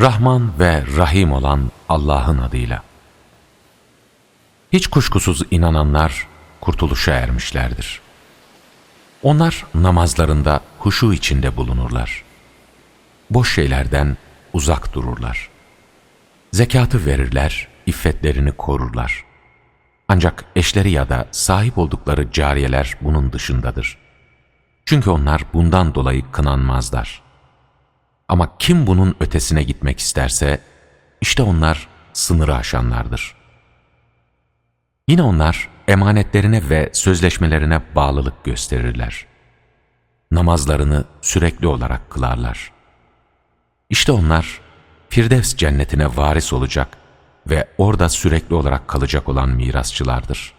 Rahman ve Rahim olan Allah'ın adıyla. Hiç kuşkusuz inananlar kurtuluşa ermişlerdir. Onlar namazlarında huşu içinde bulunurlar. Boş şeylerden uzak dururlar. Zekatı verirler, iffetlerini korurlar. Ancak eşleri ya da sahip oldukları cariyeler bunun dışındadır. Çünkü onlar bundan dolayı kınanmazlar. Ama kim bunun ötesine gitmek isterse, işte onlar sınırı aşanlardır. Yine onlar emanetlerine ve sözleşmelerine bağlılık gösterirler. Namazlarını sürekli olarak kılarlar. İşte onlar Firdevs cennetine varis olacak ve orada sürekli olarak kalacak olan mirasçılardır.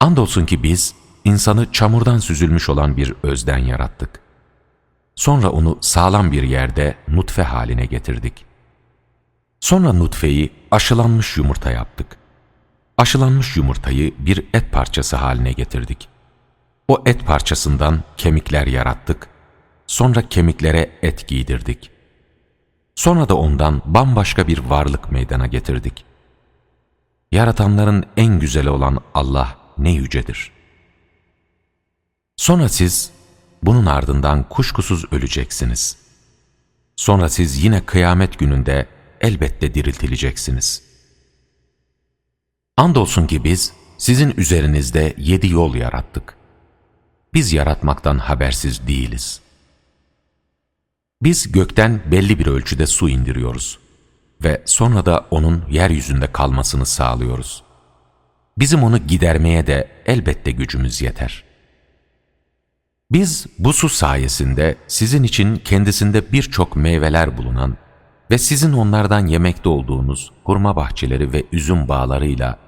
Andolsun ki biz insanı çamurdan süzülmüş olan bir özden yarattık. Sonra onu sağlam bir yerde nutfe haline getirdik. Sonra nutfeyi aşılanmış yumurta yaptık. Aşılanmış yumurtayı bir et parçası haline getirdik. O et parçasından kemikler yarattık. Sonra kemiklere et giydirdik. Sonra da ondan bambaşka bir varlık meydana getirdik. Yaratanların en güzeli olan Allah ne yücedir. Sonra siz bunun ardından kuşkusuz öleceksiniz. Sonra siz yine kıyamet gününde elbette diriltileceksiniz. Andolsun ki biz sizin üzerinizde yedi yol yarattık. Biz yaratmaktan habersiz değiliz. Biz gökten belli bir ölçüde su indiriyoruz ve sonra da onun yeryüzünde kalmasını sağlıyoruz. Bizim onu gidermeye de elbette gücümüz yeter. Biz bu su sayesinde sizin için kendisinde birçok meyveler bulunan ve sizin onlardan yemekte olduğunuz hurma bahçeleri ve üzüm bağlarıyla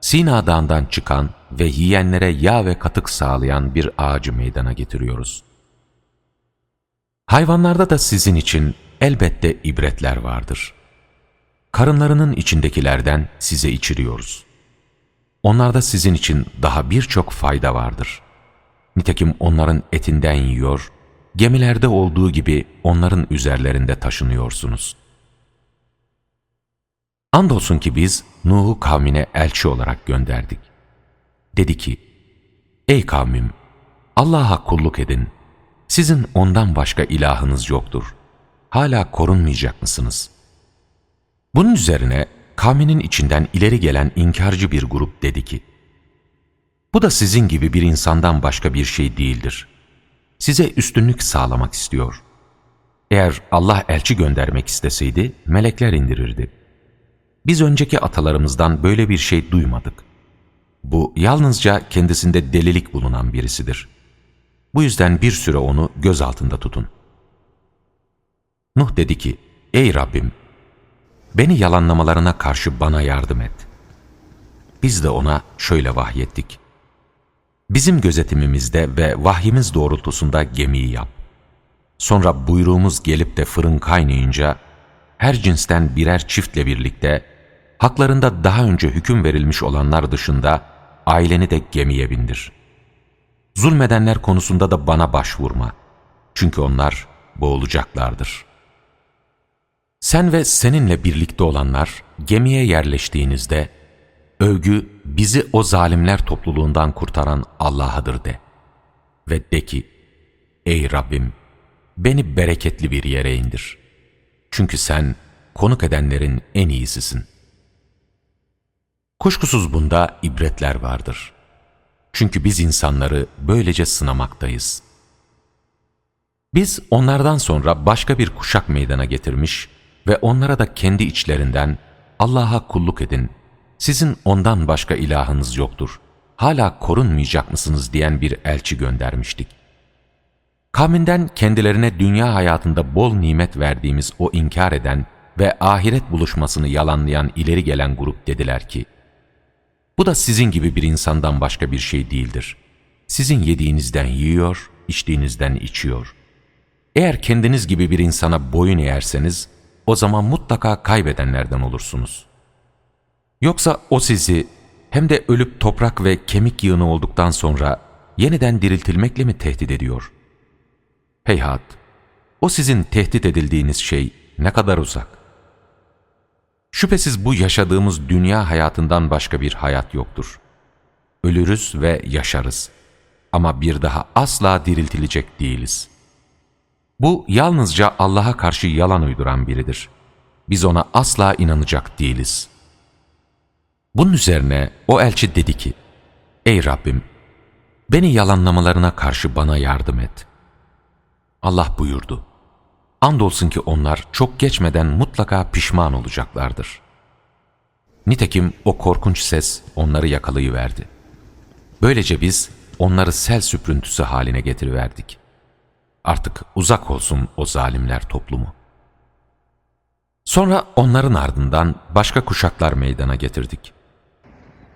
Sina Dağı'ndan çıkan ve yiyenlere yağ ve katık sağlayan bir ağacı meydana getiriyoruz. Hayvanlarda da sizin için elbette ibretler vardır. Karınlarının içindekilerden size içiriyoruz. Onlarda sizin için daha birçok fayda vardır. Nitekim onların etinden yiyor, gemilerde olduğu gibi onların üzerlerinde taşınıyorsunuz. Andolsun ki biz Nuh'u kavmine elçi olarak gönderdik. Dedi ki, Ey kavmim! Allah'a kulluk edin. Sizin ondan başka ilahınız yoktur. Hala korunmayacak mısınız? Bunun üzerine kavminin içinden ileri gelen inkarcı bir grup dedi ki, Bu da sizin gibi bir insandan başka bir şey değildir. Size üstünlük sağlamak istiyor. Eğer Allah elçi göndermek isteseydi, melekler indirirdi. Biz önceki atalarımızdan böyle bir şey duymadık. Bu yalnızca kendisinde delilik bulunan birisidir. Bu yüzden bir süre onu göz altında tutun. Nuh dedi ki, Ey Rabbim! Beni yalanlamalarına karşı bana yardım et. Biz de ona şöyle vahyettik. Bizim gözetimimizde ve vahyimiz doğrultusunda gemiyi yap. Sonra buyruğumuz gelip de fırın kaynayınca, her cinsten birer çiftle birlikte, haklarında daha önce hüküm verilmiş olanlar dışında aileni de gemiye bindir. Zulmedenler konusunda da bana başvurma. Çünkü onlar boğulacaklardır. Sen ve seninle birlikte olanlar gemiye yerleştiğinizde, övgü bizi o zalimler topluluğundan kurtaran Allah'adır de. Ve de ki, ey Rabbim, beni bereketli bir yere indir. Çünkü sen konuk edenlerin en iyisisin. Kuşkusuz bunda ibretler vardır. Çünkü biz insanları böylece sınamaktayız. Biz onlardan sonra başka bir kuşak meydana getirmiş ve onlara da kendi içlerinden Allah'a kulluk edin, sizin ondan başka ilahınız yoktur, hala korunmayacak mısınız diyen bir elçi göndermiştik. Kavminden kendilerine dünya hayatında bol nimet verdiğimiz o inkar eden ve ahiret buluşmasını yalanlayan ileri gelen grup dediler ki, bu da sizin gibi bir insandan başka bir şey değildir. Sizin yediğinizden yiyor, içtiğinizden içiyor. Eğer kendiniz gibi bir insana boyun eğerseniz, o zaman mutlaka kaybedenlerden olursunuz. Yoksa o sizi hem de ölüp toprak ve kemik yığını olduktan sonra yeniden diriltilmekle mi tehdit ediyor? Heyhat! O sizin tehdit edildiğiniz şey ne kadar uzak. Şüphesiz bu yaşadığımız dünya hayatından başka bir hayat yoktur. Ölürüz ve yaşarız. Ama bir daha asla diriltilecek değiliz. Bu yalnızca Allah'a karşı yalan uyduran biridir. Biz ona asla inanacak değiliz. Bunun üzerine o elçi dedi ki, Ey Rabbim, beni yalanlamalarına karşı bana yardım et. Allah buyurdu, Andolsun ki onlar çok geçmeden mutlaka pişman olacaklardır. Nitekim o korkunç ses onları yakalayıverdi. Böylece biz onları sel süprüntüsü haline getiriverdik. Artık uzak olsun o zalimler toplumu. Sonra onların ardından başka kuşaklar meydana getirdik.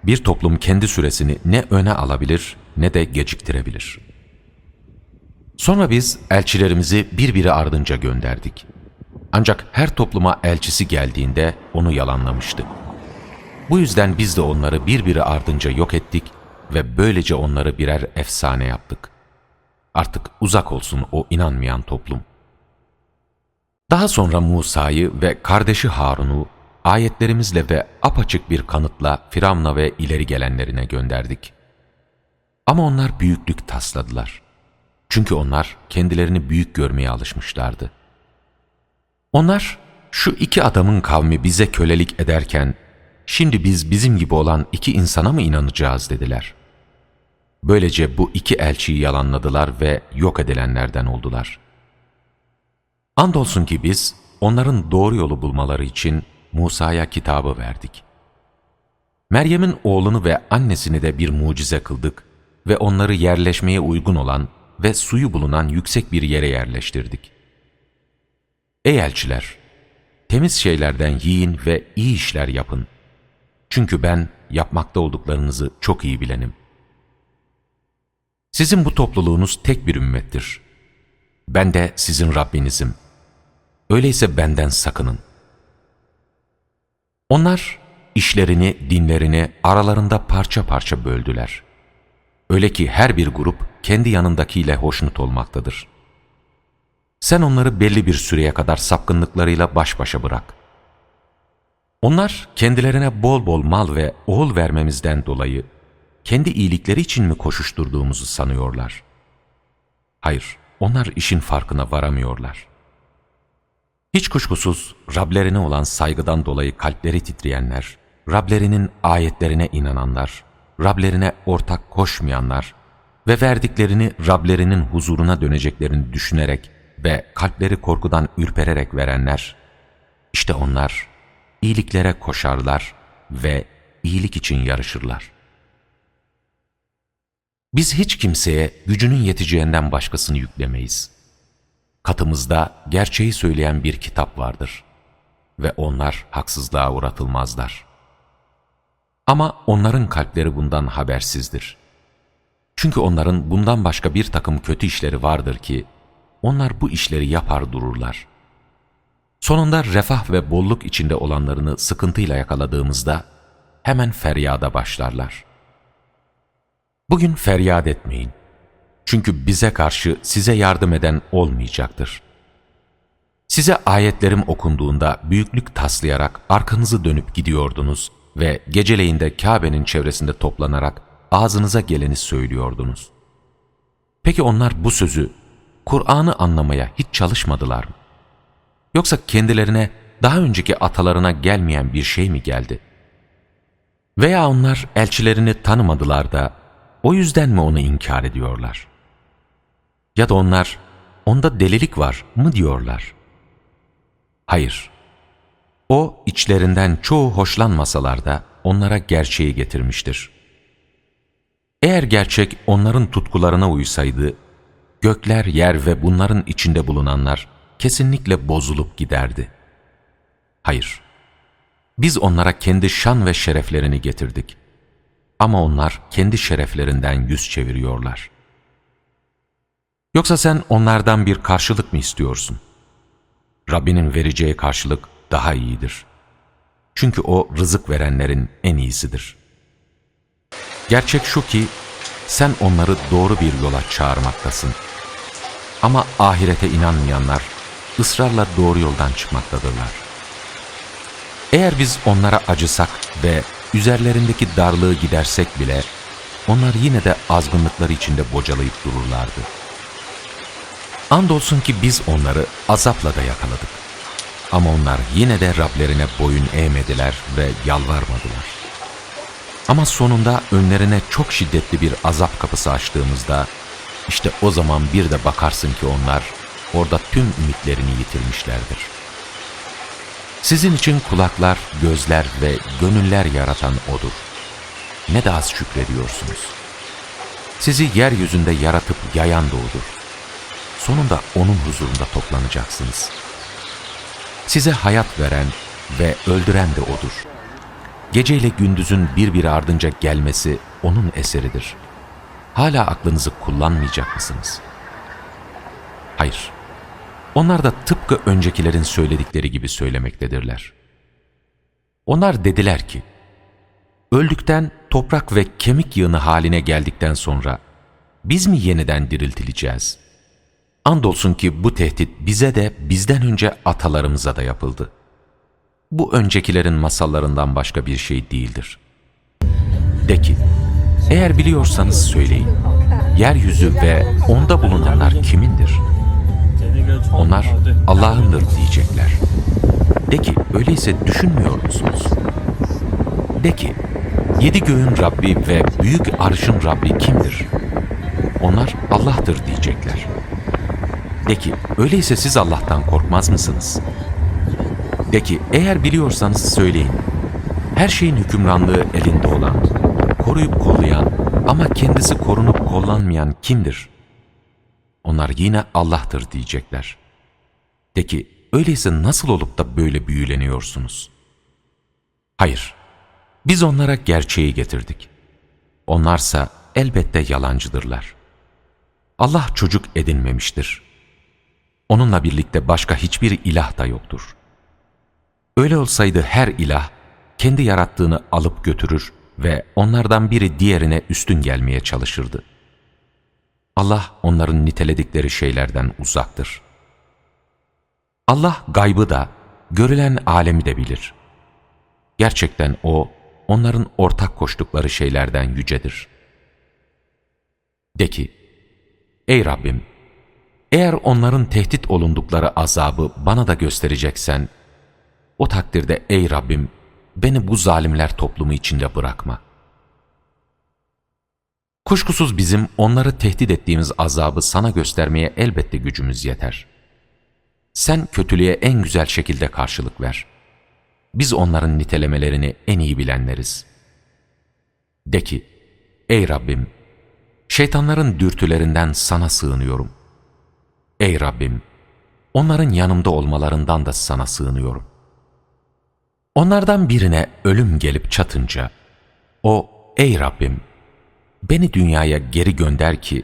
Bir toplum kendi süresini ne öne alabilir ne de geciktirebilir. Sonra biz elçilerimizi birbiri ardınca gönderdik. Ancak her topluma elçisi geldiğinde onu yalanlamıştı. Bu yüzden biz de onları birbiri ardınca yok ettik ve böylece onları birer efsane yaptık. Artık uzak olsun o inanmayan toplum. Daha sonra Musa'yı ve kardeşi Harun'u ayetlerimizle ve apaçık bir kanıtla Firavun'a ve ileri gelenlerine gönderdik. Ama onlar büyüklük tasladılar. Çünkü onlar kendilerini büyük görmeye alışmışlardı. Onlar şu iki adamın kavmi bize kölelik ederken şimdi biz bizim gibi olan iki insana mı inanacağız dediler. Böylece bu iki elçiyi yalanladılar ve yok edilenlerden oldular. Andolsun ki biz onların doğru yolu bulmaları için Musa'ya kitabı verdik. Meryem'in oğlunu ve annesini de bir mucize kıldık ve onları yerleşmeye uygun olan ve suyu bulunan yüksek bir yere yerleştirdik. Ey elçiler! Temiz şeylerden yiyin ve iyi işler yapın. Çünkü ben yapmakta olduklarınızı çok iyi bilenim. Sizin bu topluluğunuz tek bir ümmettir. Ben de sizin Rabbinizim. Öyleyse benden sakının. Onlar işlerini, dinlerini aralarında parça parça böldüler. Öyle ki her bir grup kendi yanındakiyle hoşnut olmaktadır. Sen onları belli bir süreye kadar sapkınlıklarıyla baş başa bırak. Onlar kendilerine bol bol mal ve oğul vermemizden dolayı kendi iyilikleri için mi koşuşturduğumuzu sanıyorlar? Hayır, onlar işin farkına varamıyorlar. Hiç kuşkusuz Rablerine olan saygıdan dolayı kalpleri titreyenler, Rablerinin ayetlerine inananlar, Rablerine ortak koşmayanlar ve verdiklerini Rablerinin huzuruna döneceklerini düşünerek ve kalpleri korkudan ürpererek verenler, işte onlar iyiliklere koşarlar ve iyilik için yarışırlar. Biz hiç kimseye gücünün yeteceğinden başkasını yüklemeyiz. Katımızda gerçeği söyleyen bir kitap vardır ve onlar haksızlığa uğratılmazlar. Ama onların kalpleri bundan habersizdir. Çünkü onların bundan başka bir takım kötü işleri vardır ki, onlar bu işleri yapar dururlar. Sonunda refah ve bolluk içinde olanlarını sıkıntıyla yakaladığımızda, hemen feryada başlarlar. Bugün feryat etmeyin. Çünkü bize karşı size yardım eden olmayacaktır. Size ayetlerim okunduğunda büyüklük taslayarak arkanızı dönüp gidiyordunuz ve geceleyin de Kabe'nin çevresinde toplanarak ağzınıza geleni söylüyordunuz. Peki onlar bu sözü, Kur'an'ı anlamaya hiç çalışmadılar mı? Yoksa kendilerine daha önceki atalarına gelmeyen bir şey mi geldi? Veya onlar elçilerini tanımadılar da o yüzden mi onu inkar ediyorlar? Ya da onlar onda delilik var mı diyorlar? Hayır. O içlerinden çoğu hoşlanmasalar da onlara gerçeği getirmiştir. Eğer gerçek onların tutkularına uysaydı, gökler, yer ve bunların içinde bulunanlar kesinlikle bozulup giderdi. Hayır, biz onlara kendi şan ve şereflerini getirdik. Ama onlar kendi şereflerinden yüz çeviriyorlar. Yoksa sen onlardan bir karşılık mı istiyorsun? Rabbinin vereceği karşılık daha iyidir. Çünkü O rızık verenlerin en iyisidir. Gerçek şu ki sen onları doğru bir yola çağırmaktasın. Ama ahirete inanmayanlar ısrarla doğru yoldan çıkmaktadırlar. Eğer biz onlara acısak ve üzerlerindeki darlığı gidersek bile, onlar yine de azgınlıkları içinde bocalayıp dururlardı. Andolsun ki biz onları azapla da yakaladık. Ama onlar yine de Rablerine boyun eğmediler ve yalvarmadılar. Ama sonunda önlerine çok şiddetli bir azap kapısı açtığımızda, işte o zaman bir de bakarsın ki onlar orada tüm ümitlerini yitirmişlerdir. Sizin için kulaklar, gözler ve gönüller yaratan O'dur. Ne de az şükrediyorsunuz. Sizi yeryüzünde yaratıp yayan da O'dur. Sonunda O'nun huzurunda toplanacaksınız. Size hayat veren ve öldüren de O'dur. Geceyle gündüzün birbiri ardınca gelmesi O'nun eseridir. Hala aklınızı kullanmayacak mısınız? Hayır. Onlar da tıpkı öncekilerin söyledikleri gibi söylemektedirler. Onlar dediler ki, öldükten toprak ve kemik yığını haline geldikten sonra biz mi yeniden diriltileceğiz? Andolsun ki bu tehdit bize de bizden önce atalarımıza da yapıldı. Bu öncekilerin masallarından başka bir şey değildir. De ki, eğer biliyorsanız söyleyin, yeryüzü ve onda bulunanlar kimindir? Onlar Allah'ındır diyecekler. De ki, öyleyse düşünmüyor musunuz? De ki, yedi göğün Rabbi ve büyük arşın Rabbi kimdir? Onlar Allah'tır diyecekler. De ki, öyleyse siz Allah'tan korkmaz mısınız? De ki, eğer biliyorsanız söyleyin. Her şeyin hükümranlığı elinde olan, koruyup kollayan ama kendisi korunup kollanmayan kimdir? Onlar yine Allah'tır diyecekler. De ki, öyleyse nasıl olup da böyle büyüleniyorsunuz? Hayır, biz onlara gerçeği getirdik. Onlarsa elbette yalancıdırlar. Allah çocuk edinmemiştir. Onunla birlikte başka hiçbir ilah da yoktur. Öyle olsaydı her ilah kendi yarattığını alıp götürür ve onlardan biri diğerine üstün gelmeye çalışırdı. Allah onların niteledikleri şeylerden uzaktır. Allah gaybı da, görülen alemi de bilir. Gerçekten O, onların ortak koştukları şeylerden yücedir. De ki, Ey Rabbim! Eğer onların tehdit olundukları azabı bana da göstereceksen, o takdirde ey Rabbim, beni bu zalimler toplumu içinde bırakma. Kuşkusuz bizim onları tehdit ettiğimiz azabı sana göstermeye elbette gücümüz yeter. Sen kötülüğe en güzel şekilde karşılık ver. Biz onların nitelemelerini en iyi bilenleriz. De ki, ey Rabbim, şeytanların dürtülerinden sana sığınıyorum. Ey Rabbim, onların yanımda olmalarından da sana sığınıyorum. Onlardan birine ölüm gelip çatınca, o, ey Rabbim, beni dünyaya geri gönder ki,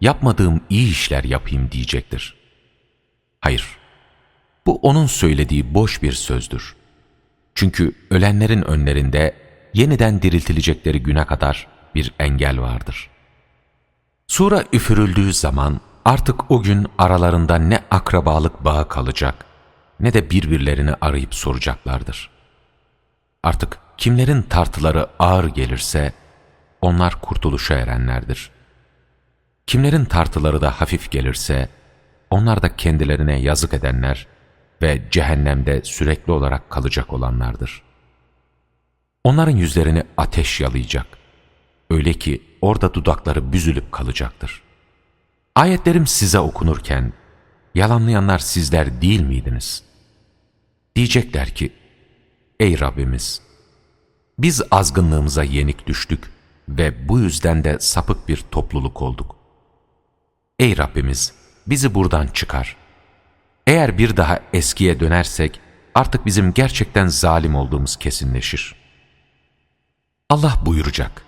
yapmadığım iyi işler yapayım diyecektir. Hayır, bu onun söylediği boş bir sözdür. Çünkü ölenlerin önlerinde yeniden diriltilecekleri güne kadar bir engel vardır. Sura üfürüldüğü zaman artık o gün aralarında ne akrabalık bağı kalacak ne de birbirlerini arayıp soracaklardır. Artık kimlerin tartıları ağır gelirse onlar kurtuluşa erenlerdir. Kimlerin tartıları da hafif gelirse onlar da kendilerine yazık edenler ve cehennemde sürekli olarak kalacak olanlardır. Onların yüzlerini ateş yalayacak. Öyle ki orada dudakları büzülüp kalacaktır. Ayetlerim size okunurken, yalanlayanlar sizler değil miydiniz? Diyecekler ki, Ey Rabbimiz! Biz azgınlığımıza yenik düştük ve bu yüzden de sapık bir topluluk olduk. Ey Rabbimiz! Bizi buradan çıkar. Eğer bir daha eskiye dönersek, artık bizim gerçekten zalim olduğumuz kesinleşir. Allah buyuracak.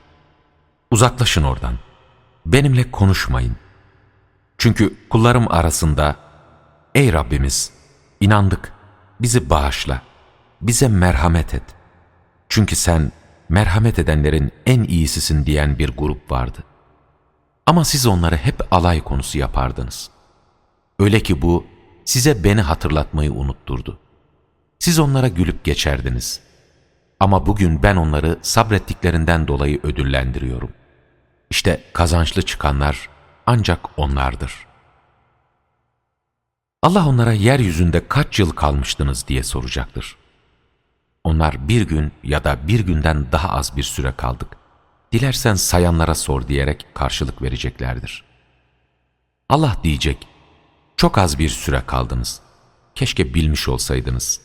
Uzaklaşın oradan. Benimle konuşmayın. Çünkü kullarım arasında, Ey Rabbimiz! inandık, bizi bağışla, bize merhamet et. Çünkü sen merhamet edenlerin en iyisisin diyen bir grup vardı. Ama siz onları hep alay konusu yapardınız. Öyle ki bu, size beni hatırlatmayı unutturdu. Siz onlara gülüp geçerdiniz. Ama bugün ben onları sabrettiklerinden dolayı ödüllendiriyorum. İşte kazançlı çıkanlar ancak onlardır. Allah onlara yeryüzünde kaç yıl kalmıştınız diye soracaktır. Onlar bir gün ya da bir günden daha az bir süre kaldık. Dilersen sayanlara sor diyerek karşılık vereceklerdir. Allah diyecek, çok az bir süre kaldınız. Keşke bilmiş olsaydınız.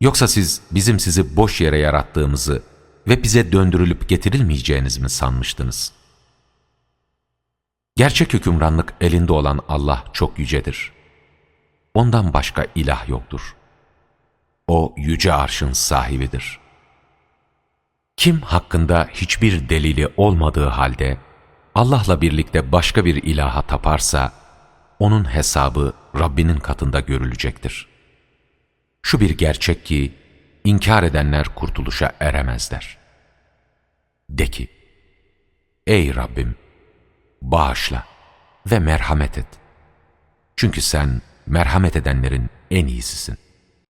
Yoksa siz bizim sizi boş yere yarattığımızı ve bize döndürülüp getirilmeyeceğiniz mi sanmıştınız? Gerçek hükümranlık elinde olan Allah çok yücedir. Ondan başka ilah yoktur. O yüce arşın sahibidir. Kim hakkında hiçbir delili olmadığı halde Allah'la birlikte başka bir ilaha taparsa, onun hesabı Rabbinin katında görülecektir. Şu bir gerçek ki, inkar edenler kurtuluşa eremezler. De ki, Ey Rabbim! Bağışla ve merhamet et. Çünkü sen merhamet edenlerin en iyisisin.